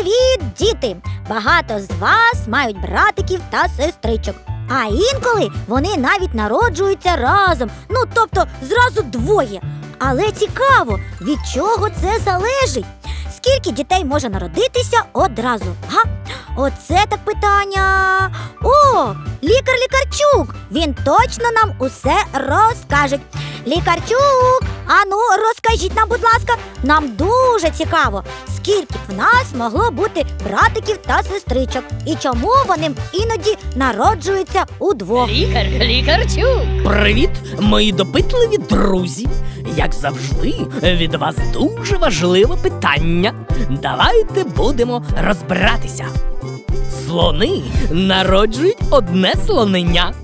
Привіт, діти! Багато з вас мають братиків та сестричок. А інколи вони навіть народжуються разом, ну тобто зразу двоє. Але цікаво, від чого це залежить? Скільки дітей може народитися одразу? Га? Оце так питання. О, лікар Лікарчук! Він точно нам усе розкаже. Лікарчук, ану, розкажіть нам, будь ласка, нам дуже цікаво, скільки в нас могло бути братиків та сестричок, і чому вони іноді народжуються удвох. Лікар, лікарчук. Привіт, мої допитливі друзі. Як завжди, від вас дуже важливе питання. Давайте будемо розбиратися. Слони народжують одне слоненя.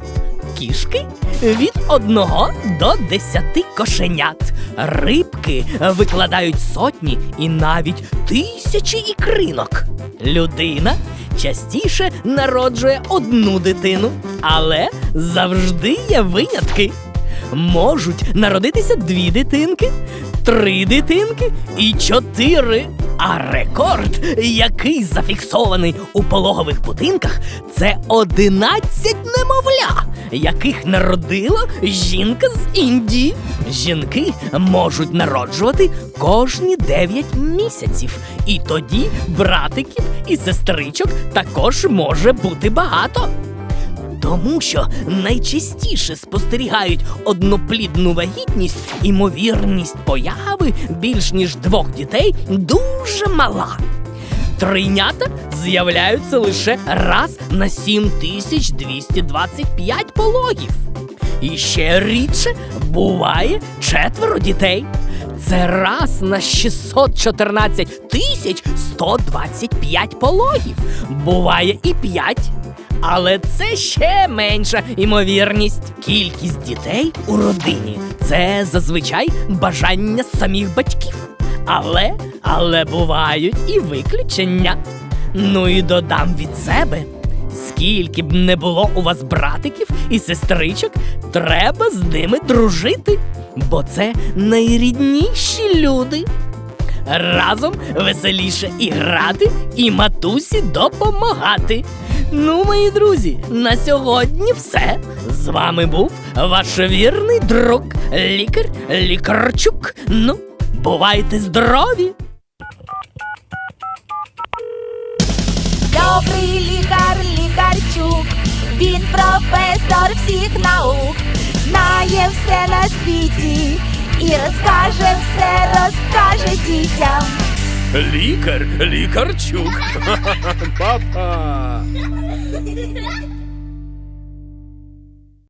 Кішки від одного до десяти кошенят. Рибки викладають сотні і навіть тисячі ікринок. Людина частіше народжує одну дитину, але завжди є винятки. Можуть народитися дві дитинки, три дитинки і чотири. А рекорд, який зафіксований у пологових будинках, це 11 немовля, яких народила жінка з Індії. Жінки можуть народжувати кожні 9 місяців, і тоді братиків і сестричок також може бути багато. Тому що найчастіше спостерігають одноплідну вагітність, імовірність появи більш ніж двох дітей дуже мала. Тройнята з'являються лише раз на 7225 пологів. І ще рідше буває четверо дітей. Це раз на 614 тисяч 125 пологів. Буває і 5. Але це ще менша імовірність. Кількість дітей у родині це зазвичай бажання самих батьків. Але, але бувають і виключення. Ну і додам від себе. Скільки б не було у вас братиків і сестричок, треба з ними дружити, бо це найрідніші люди. Разом веселіше і грати, і матусі допомагати. Ну, мої друзі, на сьогодні все. З вами був ваш вірний друг, лікар Лікарчук. Ну, бувайте здорові! Добрий лікар, лікарчук, він професор всіх наук, знає все на світі і розкаже все, розкаже дітям. Лікар, лікарчук. Папа. Ha ha ha!